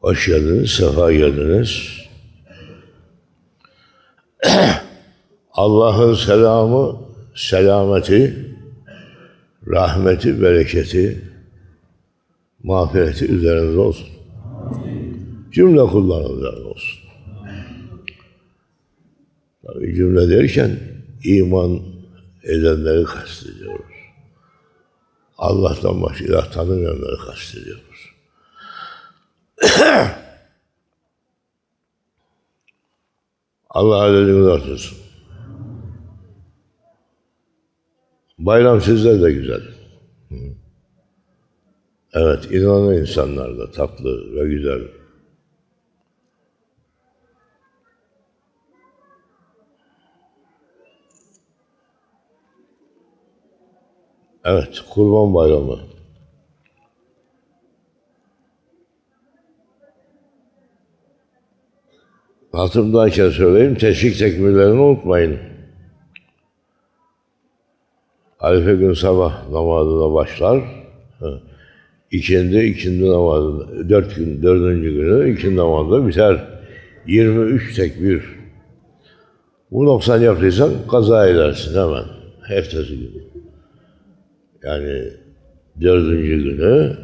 Hoş geldiniz, sefa geldiniz. Allah'ın selamı, selameti, rahmeti, bereketi, mağfireti üzerinize olsun. Cümle üzerine olsun. Tabii cümle derken iman edenleri kastediyoruz. Allah'tan başka ilah tanımayanları kastediyoruz. Allah adedinizi artırsın. Bayram sizler de güzel. Evet, inanan insanlar da tatlı ve güzel. Evet, Kurban Bayramı. Hatırımdayken söyleyeyim, teşvik tekbirlerini unutmayın. Arife gün sabah namazına başlar. İkindi, ikindi namazı, dört gün, dördüncü günü ikindi namazda biter. 23 tekbir. Bu 90 yaptıysan kaza edersin hemen. Ertesi gün. Yani dördüncü günü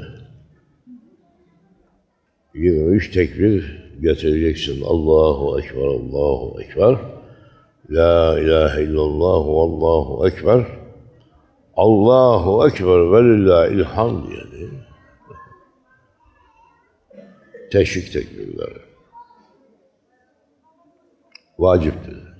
23 tekbir getireceksin. Allahu Ekber, Allahu Ekber. La ilahe illallah, Allahu Ekber. Allahu Ekber ve lillahil hamd yani. Teşvik tekbirleri. Vaciptir.